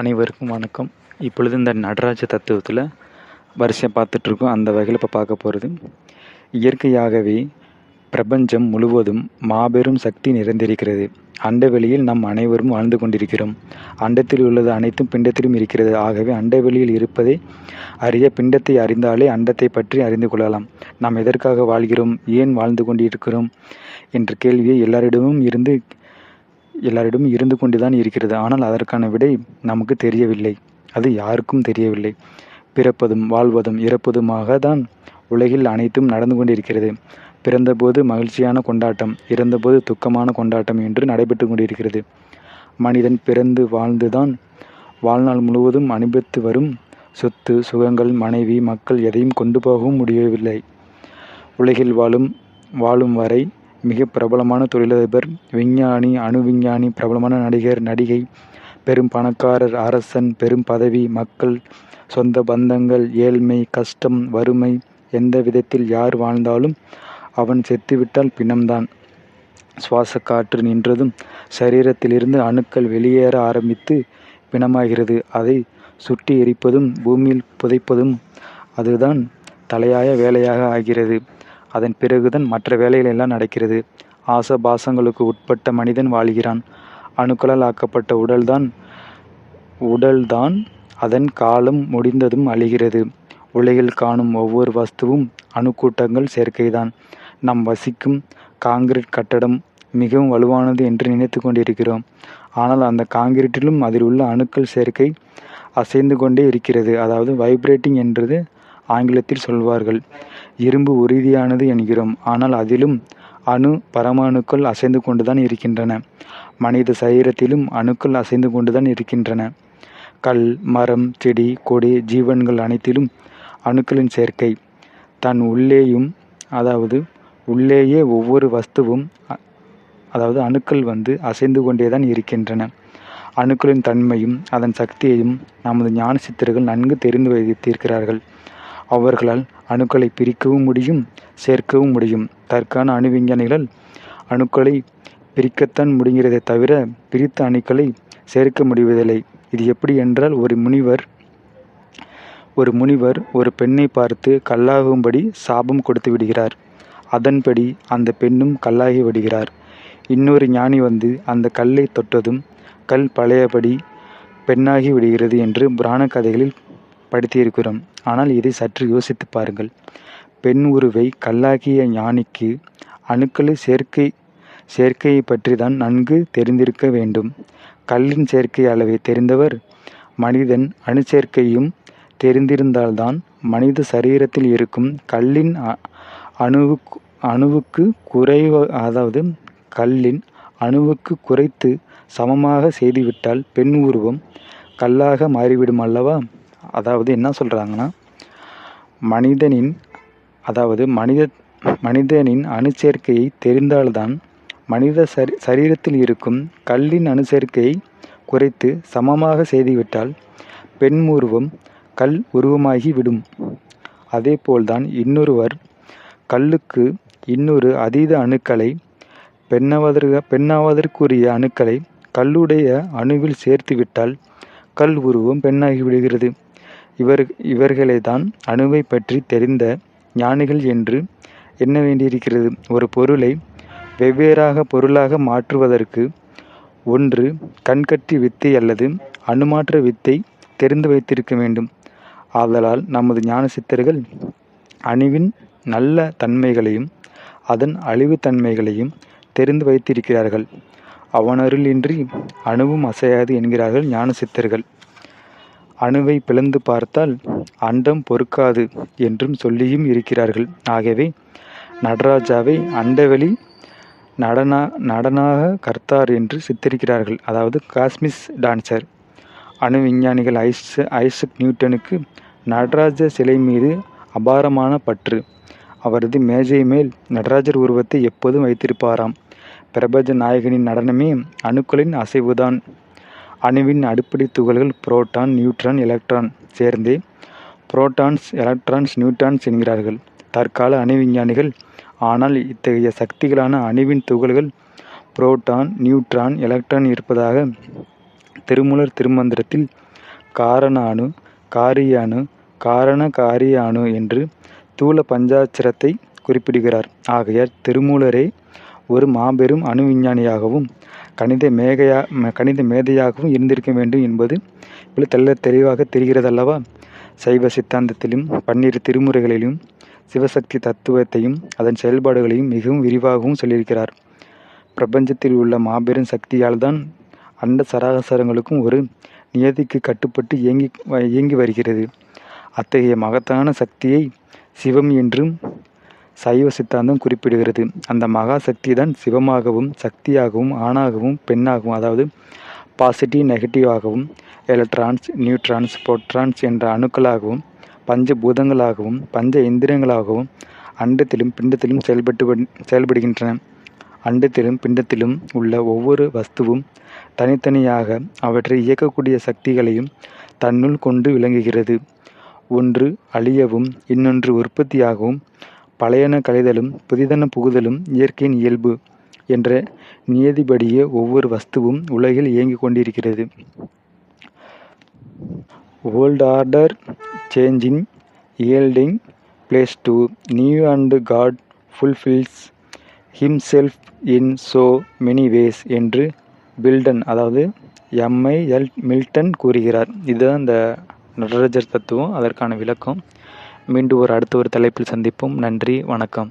அனைவருக்கும் வணக்கம். இப்பொழுது இந்த நடராஜ தத்துவத்தில் வரிசையாக பார்த்துட்ருக்கோம். அந்த வகையில் இப்போ பார்க்க போகிறது இயற்கையாகவே பிரபஞ்சம் முழுவதும் மாபெரும் சக்தி நிறைந்திருக்கிறது. அண்டவெளியில் நாம் அனைவரும் வாழ்ந்து கொண்டிருக்கிறோம். அண்டத்தில் உள்ளது அனைத்தும் பிண்டத்திலும் இருக்கிறது. ஆகவே அண்டவெளியில் இருப்பதை அறிய பிண்டத்தை அறிந்தாலே அண்டத்தை பற்றி அறிந்து கொள்ளலாம். நாம் எதற்காக வாழ்கிறோம்? ஏன் வாழ்ந்து கொண்டிருக்கிறோம்? என்ற கேள்வியை எல்லாரிடமும் இருந்து எல்லாரிடமும் இருந்து கொண்டுதான் இருக்கிறது. ஆனால் அதற்கான விடை நமக்கு தெரியவில்லை. அது யாருக்கும் தெரியவில்லை. பிறப்பதும் வாழ்வதும் இறப்பதுமாக தான் உலகில் அனைத்தும் நடந்து கொண்டிருக்கிறது. பிறந்தபோது மகிழ்ச்சியான கொண்டாட்டம் இறந்தபோது துக்கமான கொண்டாட்டம் என்று நடைபெற்று கொண்டிருக்கிறது. மனிதன் பிறந்து வாழ்ந்துதான் வாழ்நாள் முழுவதும் அனுபவித்து வரும் சொத்து சுகங்கள் மனைவி மக்கள் எதையும் கொண்டு போகவும் முடியவில்லை. உலகில் வாழும் வாழும் வரை மிக பிரபலமான தொழிலதிபர் விஞ்ஞானி அணு விஞ்ஞானி பிரபலமான நடிகர் நடிகை பெரும் பணக்காரர் அரசன் பெரும் பதவி மக்கள் சொந்த பந்தங்கள் ஏழ்மை கஷ்டம் வறுமை எந்த விதத்தில் யார் வாழ்ந்தாலும் அவன் செத்துவிட்டால் பிணம்தான். சுவாச காற்று நின்றதும் சரீரத்திலிருந்து அணுக்கள் வெளியேற ஆரம்பித்து பிணமாகிறது. அதை சுட்டி எரிப்பதும் பூமியில் புதைப்பதும் அதுதான் தலையாய வேலையாக ஆகிறது. அதன் பிறகுதான் மற்ற வேலைகள் எல்லாம் நடக்கிறது. ஆச பாசங்களுக்கு உட்பட்ட மனிதன் வாழ்கிறான். அணுக்களால் ஆக்கப்பட்ட உடல்தான் உடல்தான் அதன் காலம் முடிந்ததும் அழிகிறது. உலகில் காணும் ஒவ்வொரு வஸ்துவும் அணுக்கூட்டங்கள் சேர்க்கைதான். நாம் வசிக்கும் காங்கிரீட் கட்டடம் மிகவும் வலுவானது என்று நினைத்து கொண்டிருக்கிறோம். ஆனால் அந்த காங்கிரீட்டிலும் அதில் உள்ள அணுக்கள் சேர்க்கை அசைந்து கொண்டே இருக்கிறது. அதாவது வைப்ரேட்டிங் என்றது ஆங்கிலத்தில் சொல்வார்கள். இரும்பு உறுதியானது என்கிறோம். ஆனால் அதிலும் அணு பரமாணுக்கள் அசைந்து கொண்டுதான் இருக்கின்றன. மனித சரீரத்திலும் அணுக்கள் அசைந்து கொண்டுதான் இருக்கின்றன. கல் மரம் செடி கொடி ஜீவன்கள் அனைத்திலும் அணுக்களின் சேர்க்கை. தன் உள்ளேயும் அதாவது உள்ளேயே ஒவ்வொரு வஸ்துவும் அதாவது அணுக்கள் வந்து அசைந்து கொண்டே தான் இருக்கின்றன. அணுக்களின் தன்மையும் அதன் சக்தியையும் நமது ஞான சித்தர்கள் நன்கு தெரிந்து வைத்திருக்கிறார்கள். அவர்களால் அணுக்களை பிரிக்கவும் முடியும் சேர்க்கவும் முடியும். தற்கான அணு விஞ்ஞானிகள் அணுக்களை பிரிக்கத்தான் முடிகிறதே தவிர பிரித்த அணுக்களை சேர்க்க முடிவதில்லை. இது எப்படி என்றால் ஒரு முனிவர் ஒரு முனிவர் ஒரு பெண்ணை பார்த்து கல்லாகும்படி சாபம் கொடுத்து விடுகிறார். அதன்படி அந்த பெண்ணும் கல்லாகி விடுகிறார். இன்னொரு ஞானி வந்து அந்த கல்லை தொட்டதும் கல் பழையபடி பெண்ணாகி விடுகிறது என்று புராண கதைகளில் படித்திருக்கிறோம் ஆனால் இதை சற்று யோசித்து பாருங்கள். பெண் உருவை கல்லாகிய ஞானிக்கு அணுக்களை சேர்க்கை சேர்க்கையை பற்றி தான் நன்கு தெரிந்திருக்க வேண்டும். கல்லின் சேர்க்கை அளவை தெரிந்தவர் மனிதன் அணுச்சேர்க்கையும் தெரிந்திருந்தால்தான் மனித சரீரத்தில் இருக்கும் கல்லின் அணுவுக்கு அணுவுக்கு குறைவ அதாவது கல்லின் அணுவுக்கு குறைத்து சமமாக செய்துவிட்டால் பெண் உருவம் கல்லாக மாறிவிடும் அல்லவா அதாவது என்ன சொல்கிறாங்கன்னா மனிதனின் அதாவது மனித மனிதனின் அணுச்சேர்க்கையை தெரிந்தால்தான் மனித சரி சரீரத்தில் இருக்கும் கல்லின் அணுச்சேர்க்கையை குறைத்து சமமாக செய்துவிட்டால் பெண் உருவம் கல் உருவமாகி விடும். அதேபோல்தான் இன்னொருவர் கல்லுக்கு இன்னொரு அதீத அணுக்களை பெண்ணாவதற்கு பெண்ணாவதற்குரிய அணுக்களை கல்லுடைய அணுவில் சேர்த்துவிட்டால் கல் உருவம் பெண்ணாகி விடுகிறது. இவர் இவர்களை தான் அணுவை பற்றி தெரிந்த ஞானிகள் என்று எண்ண வேண்டியிருக்கிறது. ஒரு பொருளை வெவ்வேறாக பொருளாக மாற்றுவதற்கு ஒன்று கண்கட்டி வித்தை அல்லது அணுமாற்ற வித்தை தெரிந்து வைத்திருக்க வேண்டும். ஆதலால் நமது ஞான சித்தர்கள் அணுவின் நல்ல தன்மைகளையும் அதன் அழிவுத்தன்மைகளையும் தெரிந்து வைத்திருக்கிறார்கள். அவனருளின்றி அணுவும் அசையாது என்கிறார்கள் ஞான சித்தர்கள். அணுவை பிளந்து பார்த்தால் அண்டம் பொறுக்காது என்றும் சொல்லியும் இருக்கிறார்கள். ஆகவே நடராஜாவை அண்டவெளி நடனா நடனாக கர்த்தார் என்று சித்தரிக்கிறார்கள். அதாவது காஸ்மிஸ் டான்சர். அணு விஞ்ஞானிகள் ஐஸ் ஐசக் நியூட்டனுக்கு நடராஜ சிலை மீது அபாரமான பற்று. அவரது மேஜை மேல் நடராஜர் உருவத்தை எப்போதும் வைத்திருப்பாராம். பிரபஞ்ச நாயகனின் நடனமே அணுக்களின் அசைவுதான். அணுவின் அடிப்படை துகள்கள் புரோட்டான் நியூட்ரான் எலக்ட்ரான் சேர்ந்தே புரோட்டான்ஸ் எலக்ட்ரான்ஸ் நியூட்ரான்ஸ் என்கிறார்கள். தற்கால அணு விஞ்ஞானிகள் ஆனால் இத்தகைய சக்திகளான அணுவின் துகள்கள் புரோட்டான் நியூட்ரான் எலக்ட்ரான் இருப்பதாக திருமூலர் திருமந்திரத்தில் காரண அணு காரிய அணு காரண காரிய அணு என்று தூல பஞ்சாட்சரத்தை குறிப்பிடுகிறார். ஆகையால் திருமூலரே ஒரு மாபெரும் அணு விஞ்ஞானியாகவும் கணித மேகையா கணித மேதையாகவும் இருந்திருக்க வேண்டும் என்பது இவ்வளவு தெல்ல தெளிவாக தெரிகிறது அல்லவா சைவ சித்தாந்தத்திலும் பன்னிரு திருமுறைகளிலும் சிவசக்தி தத்துவத்தையும் அதன் செயல்பாடுகளையும் மிகவும் விரிவாகவும் சொல்லியிருக்கிறார். பிரபஞ்சத்தில் உள்ள மாபெரும் சக்தியால் தான் அண்ட சராசரங்களுக்கும் ஒரு நியதிக்கு கட்டுப்பட்டு இயங்கி இயங்கி வருகிறது. அத்தகைய மகத்தான சக்தியை சிவம் என்றும் சைவ சித்தாந்தம் குறிப்பிடுகிறது. அந்த மகா சக்தி தான் சிவமாகவும் சக்தியாகவும் ஆணாகவும் பெண்ணாகவும் அதாவது பாசிட்டிவ் நெகட்டிவாகவும் எலக்ட்ரான்ஸ் நியூட்ரான்ஸ் புரோட்டான்ஸ் என்ற அணுக்களாகவும் பஞ்ச பூதங்களாகவும் பஞ்ச இந்திரியங்களாகவும் அண்டத்திலும் பிண்டத்திலும் செயல்பட்டு செயல்படுகின்றன. அண்டத்திலும் பிண்டத்திலும் உள்ள ஒவ்வொரு வஸ்துவும் தனித்தனியாக அவற்றை இயக்கக்கூடிய சக்திகளையும் தன்னுள் கொண்டு விளங்குகிறது. ஒன்று அழியவும் இன்னொன்று உற்பத்தியாகவும் பழையன கழிதலும் புதிதன புகுதலும் இயற்கையின் இயல்பு என்ற நியதிபடியே ஒவ்வொரு வஸ்துவும் உலகில் இயங்கிக் கொண்டிருக்கிறது. Old order changing yielding place to new and God fulfils himself in so many ways என்று பில்டன் அதாவது எம்ஐ எல் மில்டன் கூறுகிறார். இதுதான் இந்த நடராஜர் தத்துவம். அதற்கான விளக்கம். மீண்டும் ஒரு அடுத்த ஒரு தலைப்பில் சந்திப்போம். நன்றி வணக்கம்.